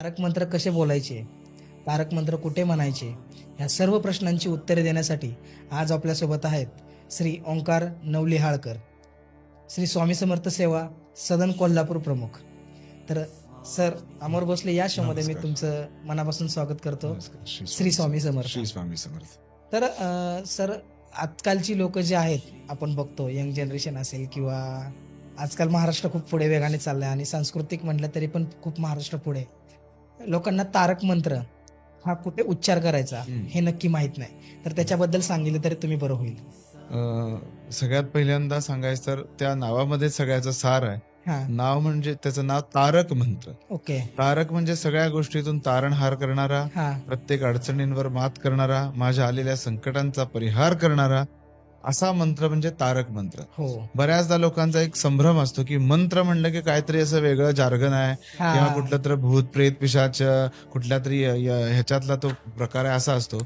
तारक मंत्र कसे बोलायचे? तारक मंत्र कुठे म्हणायचे? ह्या सर्व प्रश्नांची उत्तरे देण्यासाठी आज आपल्यासोबत आहेत श्री ओंकार नवलिहाळकर. श्री स्वामी समर्थ सेवा सदन कोल्हापूर प्रमुख. तर सर अमर भोसले या शोमध्ये मी नमस्कार. तुमचं मनापासून स्वागत करतो. श्री स्वामी समर्थ. श्री स्वामी समर्थ. तर सर आजकालची लोक जे आहेत आपण बघतो यंग जनरेशन असेल किंवा आजकाल महाराष्ट्र खूप पुढे वेगाने चाललंय आणि सांस्कृतिक म्हटलं तरी पण खूप महाराष्ट्र पुढे. लोकांना तारक मंत्र हा कुठे उच्चार करायचा. हे नक्की माहीत नाही. तर त्याच्याबद्दल सांगितलं तरी तुम्ही बरं होईल. सगळ्यात पहिल्यांदा सांगायचं तर त्या नावामध्ये सगळ्याचं सार आहे. हा. नाव म्हणजे त्याचं नाव तारक मंत्र. ओके. तारक म्हणजे सगळ्या गोष्टीतून तारणहार करणारा हा. प्रत्येक अडचणींवर मात करणारा माझ्या आलेल्या संकटांचा परिहार करणारा असा मंत्र म्हणजे तारक मंत्र. हो. बऱ्याचदा लोकांचा एक संभ्रम असतो की मंत्र म्हणलं की काहीतरी असं वेगळं जार्गन आहे किंवा कुठलं तर भूत प्रेत पिशाच कुठल्या तरी ह्याच्यातला तो प्रकार आहे असा असतो.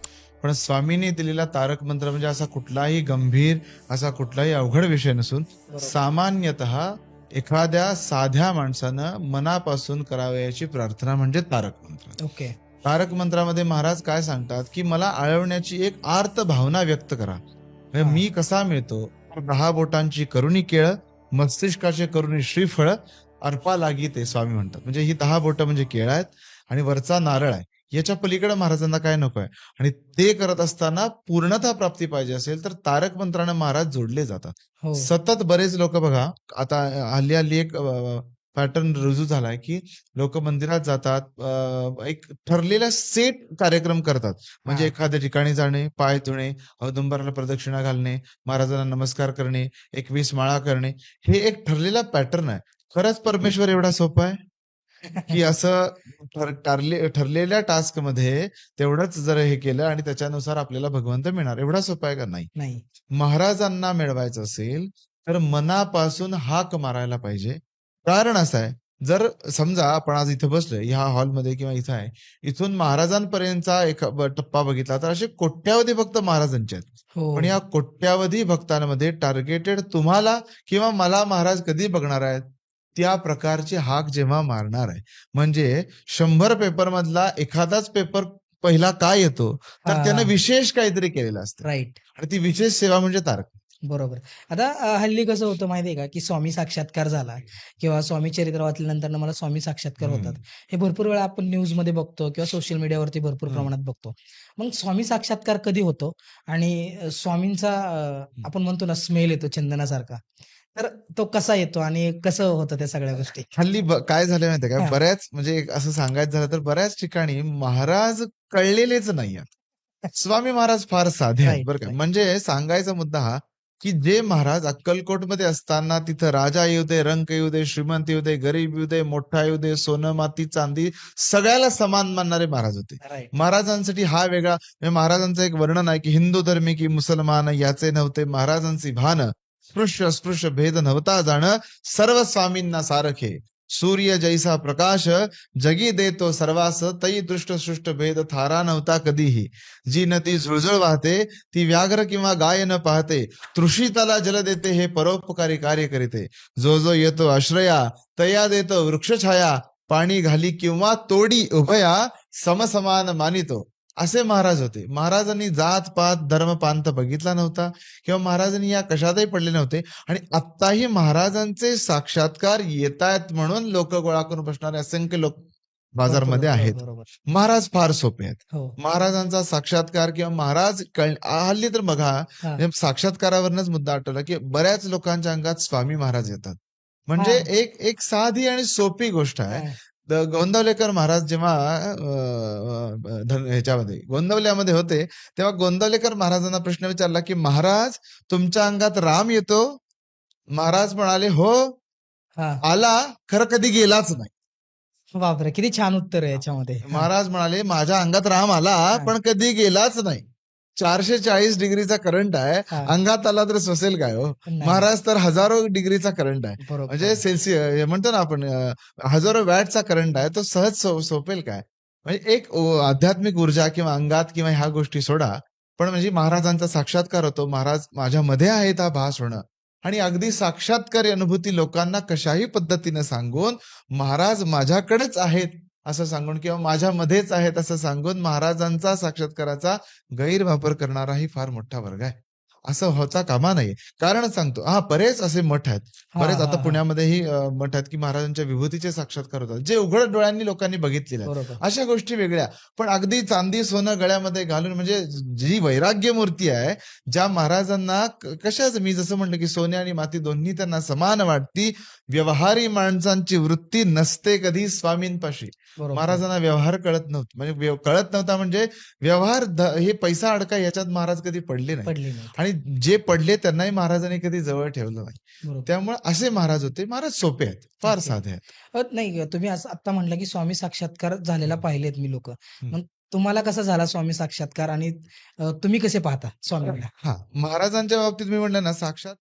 पण स्वामींनी दिलेला तारक मंत्र म्हणजे असा कुठलाही गंभीर असा कुठलाही अवघड विषय नसून. सामान्यतः एखाद्या साध्या माणसानं मनापासून करावयाची प्रार्थना म्हणजे तारक मंत्र. ओके. तारक मंत्रामध्ये महाराज काय सांगतात की मला आळवण्याची एक आर्त भावना व्यक्त करा. मी कसा मिळतो? दहा बोटांची करुणी केळ मस्तिष्काचे करुणी श्रीफळ अर्पा लागी ते स्वामी म्हणतात. म्हणजे ही दहा बोट म्हणजे केळ आहेत आणि वरचा नारळ आहे. याच्या पलीकडे महाराजांना काय नको आहे? आणि ते करत असताना पूर्णता प्राप्ती पाहिजे असेल तर तारक मंत्राने महाराज जोडले जातात. हो. सतत बरेच लोक बघा आता हल्ली हल्ली एक पॅटर्न रुजू झालाय की लोक मंदिरात जातात एक ठरलेला सेट कार्यक्रम करतात. म्हणजे. एखाद्या ठिकाणी जाणे पाय धुणे औदुंबराला प्रदक्षिणा घालणे महाराजांना नमस्कार करणे एकवीस माळा करणे हे एक ठरलेला पॅटर्न आहे. खरंच परमेश्वर एवढा सोपा आहे? की असं ठर- ठरले ठरलेल्या टास्कमध्ये तेवढंच जर हे केलं आणि त्याच्यानुसार आपल्याला भगवंत मिळणार एवढा सोपा आहे का नाही. महाराजांना मिळवायचं असेल तर मनापासून हाक मारायला पाहिजे. कारण असं आहे. जर समजा आपण आज इथं बसलोय ह्या हॉलमध्ये किंवा इथं आहे इथून महाराजांपर्यंतचा एक टप्पा बघितला तर असे कोट्यावधी भक्त महाराजांचे आहेत. हो. पण या कोट्यावधी भक्तांमध्ये टार्गेटेड तुम्हाला किंवा मला महाराज कधी बघणार आहेत? त्या प्रकारची हाक जेव्हा मारणार आहे. म्हणजे शंभर पेपर मधला एखादाच पेपर पहिला काय येतो? तर. त्यानं विशेष काहीतरी केलेलं असतं. राईट आणि ती विशेष सेवा म्हणजे तारक. बरोबर. आता अ, हल्ली कसं होतं माहितीये का की स्वामी साक्षात्कार झाला किंवा स्वामी चरित्र वाचल्यानंतर मला स्वामी साक्षात्कार हम्म. होतात. हे भरपूर वेळा आपण न्यूजमध्ये बघतो किंवा सोशल मीडियावरती भरपूर हम्म. प्रमाणात बघतो. मग स्वामी साक्षात्कार कधी होतो? आणि अ, स्वामींचा अ, आपण म्हणतो ना स्मेल येतो चंदनासारखा. तर तो कसा येतो आणि कसं होतं त्या सगळ्या गोष्टी? हल्ली ब- काय झालं माहितीये का? हा. बऱ्याच म्हणजे एक असं सांगायचं झालं तर बऱ्याच ठिकाणी महाराज कळलेलेच नाही स्वामी महाराज फार साधे आहेत बरं का. म्हणजे सांगायचा मुद्दा हा की जे महाराज अक्कलकोटमध्ये असताना तिथं राजा येऊ दे रंक येऊ दे श्रीमंत येऊ दे गरीब येऊ दे मोठा येऊ दे सोनं माती चांदी सगळ्याला समान मानणारे महाराज होते. महाराजांसाठी हा वेगळा म्हणजे महाराजांचं एक वर्णन आहे की हिंदू धर्मी की मुसलमान याचे नव्हते महाराजांची भान स्पृश्य अस्पृश्य भेद नव्हता जाण सर्व स्वामींना सारखे सूर्य जैसा प्रकाश जगी देतो सर्वास तई दृष्ट सृष्ट भेद थारा नव्हता कधीही जी नदी झुळझुळ वाहते ती व्याघ्र किंवा गाय न पाहते तृषिताला जल देते हे परोपकारी कार्य करीते जो जो येतो आश्रया तया देतो वृक्षछाया पाणी घाली किंवा तोडी उभया समसमान मानितो असे महाराज होते. महाराजांनी जात पात धर्म पांत बघितला नव्हता किंवा महाराजांनी या कशातही पडले नव्हते. आणि आत्ताही महाराजांचे साक्षात्कार येत आहेत म्हणून लोक गोळा करून बसणारे असंख्य लोक बाजारमध्ये आहेत. महाराज फार सोपे आहेत. हो. महाराजांचा साक्षात्कार किंवा महाराज हल्ली तर बघा. साक्षात्कारावरनच मुद्दा आठवला की बऱ्याच लोकांच्या अंगात स्वामी महाराज येतात. म्हणजे. एक एक साधी आणि सोपी गोष्ट आहे. द- गोंदवलेकर महाराज जेव्हा ह्याच्यामध्ये गोंदवल्यामध्ये होते तेव्हा गोंदवलेकर महाराजांना प्रश्न विचारला की महाराज तुमच्या अंगात राम येतो? महाराज म्हणाले हो. हा. आला खरं कधी गेलाच नाही. बापरे किती छान उत्तर आहे याच्यामध्ये. महाराज म्हणाले माझ्या अंगात राम आला पण कधी गेलाच नाही. चारशे चाळीस डिग्रीचा करंट आहे. अंगात आला तर सोसेल काय हो. महाराज तर हजारो डिग्रीचा करंट आहे. म्हणजे सेल्सिअस म्हणतो ना आपण हजारो वॅटचा करंट आहे तो सहज सो- सोपेल काय? म्हणजे एक आध्यात्मिक ऊर्जा किंवा अंगात किंवा ह्या गोष्टी सोडा. पण म्हणजे महाराजांचा साक्षात्कार होतो. महाराज माझ्यामध्ये आहेत हा भास होणं. आणि अगदी साक्षात्कारी अनुभूती लोकांना कशाही पद्धतीने सांगून महाराज माझ्याकडेच आहेत. असं सांगून किंवा माझ्यामध्येच आहेत असं सांगून महाराजांचा साक्षात्काराचा गैरवापर करणाराही फार मोठा वर्ग आहे. असं होता कामा नये. कारण सांगतो हा बरेच असे मठ आहेत. बरेच आता. पुण्यामध्येही मठ आहेत की महाराजांच्या विभूतीचे साक्षात्कार होतात. जे उघड डोळ्यांनी लोकांनी बघितलेले अशा गोष्टी वेगळ्या. पण अगदी चांदी सोनं गळ्यामध्ये घालून म्हणजे जी वैराग्य मूर्ती आहे ज्या महाराजांना कशाच मी जसं म्हणलं की सोने आणि माती दोन्ही त्यांना समान वाटती व्यवहारी माणसांची वृत्ती नसते कधी स्वामींपाशी. महाराजांना व्यवहार कळत नव्हता. म्हणजे कळत नव्हता म्हणजे व्यवहार हे पैसा अडका याच्यात महाराज कधी नाही पडली नाही आणि जे पडले त्यांनाही महाराजांनी कधी जवळ ठेवलं नाही. त्यामुळे असे महाराज होते. महाराज सोपे आहेत. फार. साधे आहेत. नाही तुम्ही आता म्हटलं की स्वामी साक्षात्कार झालेला पाहिलेत मी लोक. तुम्हाला कसा झाला स्वामी साक्षात्कार आणि तुम्ही कसे पाहता स्वामींना? हा. महाराजांच्या बाबतीत मी म्हणलं ना साक्षात